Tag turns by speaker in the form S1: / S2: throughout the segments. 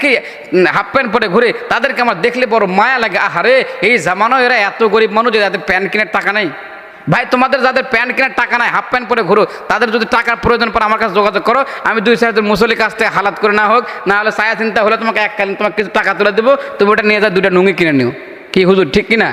S1: কি half pant পরে ঘুরে তাদেরকে আমার দেখলে বড় মায়া লাগে। আহারে, এই জামানো এরা এত গরিব মানুষ যাদের প্যান্ট কেনার টাকা নেই। ভাই, তোমাদের যাদের প্যান্ট কেনার টাকা নাই, হাফ প্যান্ট পরে ঘুরো। তাদের যদি টাকার প্রয়োজন পড়ে আমার কাছে যোগাযোগ করো। আমি দুই চারজন মুসলির কাছ থেকে হালাত করে না হোক, না হলে সায়া চিন্তা হলে তোমাকে এককালীন তোমাকে কিছু টাকা তুলে দেবো। তুমি ওটা নিয়ে যা দুইটা নুঙ্গি কিনে নিও। কি হুজুর, ঠিক কিনা?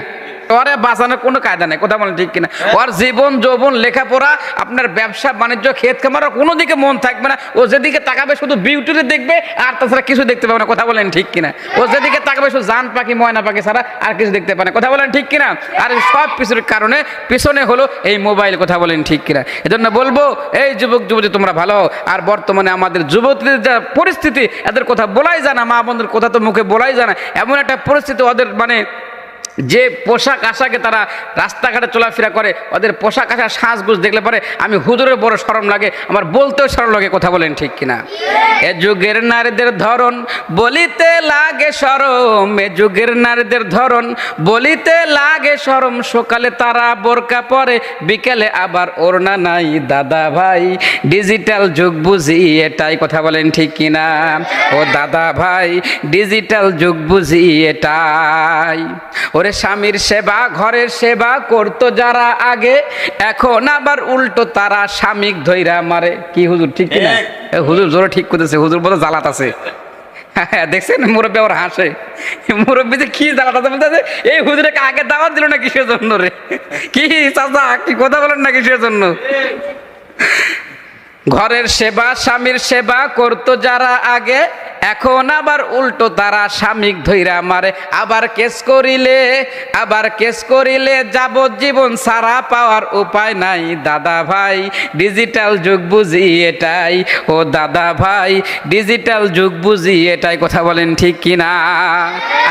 S1: ওরে বাঁচানোর কোনো কায়দা নেই কথা বলেন ঠিক কিনা? ওর জীবন যৌবন লেখাপড়া আপনার ব্যবসা বাণিজ্য ক্ষেত খামার কোনো দিকে মন থাকবে না। ও যেদিকে তাকাবে শুধু বিউটিতে দেখবে আর তাছাড়া কিছু দেখতে পাবে না কথা বলেন ঠিক কিনা? ও যেদিকে তাকাবে শুধু জান পাখি ময়না পাখি ছাড়া আর কিছু দেখতে পাবে না কথা বলেন ঠিক কিনা? আর সব কিছুর কারণে পিছনে হলো এই মোবাইল কথা বলেন ঠিক কিনা? এজন্য বলব এই যুবক যুবতী তোমরা ভালো। আর বর্তমানে আমাদের যুবতীদের যা পরিস্থিতি এদের কথা বলাই যায় না মা বন্ধুর কথা তো মুখে বলাই যায় না। এমন একটা পরিস্থিতি ওদের মানে যে পোশাক আশাকে তারা রাস্তাঘাটে চলাফেরা করে, ওদের পোশাক আশাক সাজগুজ দেখলে পরে আমি হুজুরের বড় সরম লাগে, আমার বলতেও সরম লাগে, কথা বলেন ঠিক কিনা? এ যুগের নারীদের ধরন বলিতে লাগে সরম এ যুগের নারীদের ধরন বলিতে লাগে সরম সকালে তারা বোরকা পরে, বিকেলে আবার ওড়না নাই, দাদা ভাই, ডিজিটাল যুগ বুঝি এটাই, কথা বলেন ঠিক কিনা? ও দাদা ভাই, ডিজিটাল যুগ বুঝি এটাই, ওরে স্বামীর সেবা ঘরের সেবা করতো যারা আগে। এখন আবার উল্টো তারা স্বামীক ধৈরা মারে। কি হুজুর ঠিক কিনা? হুজুর জোরে ঠিক করতেছে হুজুর বলে জ্বালাত আছে। হ্যাঁ দেখছেন? মুরব্বী আবার হাসে। মুরব্বী যে কি জ্বালাত আছে বলতেছে এই হুজুরকে আগে দাওয়াত দিল না কিসের জন্য রে? কি চাচা কি কথা বলেন না কিসের জন্য ঘরের সেবা স্বামীর সেবা করতো যারা আগে। এখন আবার উল্টো তারা স্বামীক ধৈরা মারে। আবার কেস করিলে, আবার কেস করিলে যাবজ্জীবন সারা পাওয়ার উপায় নাই। দাদা ভাই ডিজিটাল যুগ বুঝি এটাই। ও দাদা ভাই ডিজিটাল যুগ বুঝি এটাই। কথা বলেন ঠিক কিনা?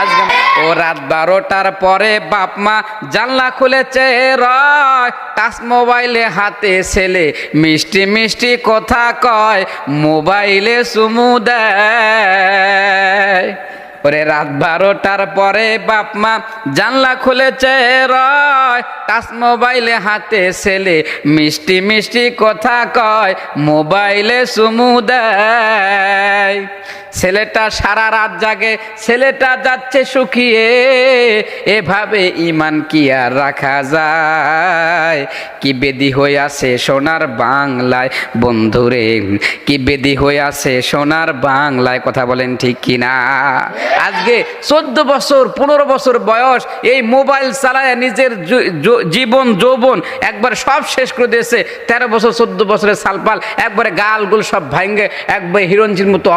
S1: আজকে ও রাত বারোটার পরে বাপ মা জানলা খুলেছে, রয়, টাচ মোবাইলে হাতে ছেলে, মিষ্টি মিষ্টি কথা কয়, মোবাইলে সুমু দেয়। ওরে রাত বারোটার পরে বাপ মা জানলা খুলেছে, রয় টাচ মোবাইলে হাতে ছেলে, মিষ্টি মিষ্টি কথা কয়, মোবাইলে চুমু দেয়। ছেলেটা সারা রাত জাগে, ছেলেটা যাচ্ছে শুকিয়ে এভাবে ইমান কি আর রাখা যায়? কি বেদি হয়ে আছে সোনার বাংলায়? বন্ধুরে, কি বেদি হয়ে আছে সোনার বাংলায়? কথা বলেন ঠিক কিনা আজকে চোদ্দ বছর, পনেরো বছর বয়স, এই মোবাইল চালায় নিজের জীবন যৌবন একবার সব শেষ করে দিয়েছে, তেরো বছর, চোদ্দ বছরের সালপাল, একবারে গাল গুল সব ভাঙ্গে, একবার হিরঞ্জির মতো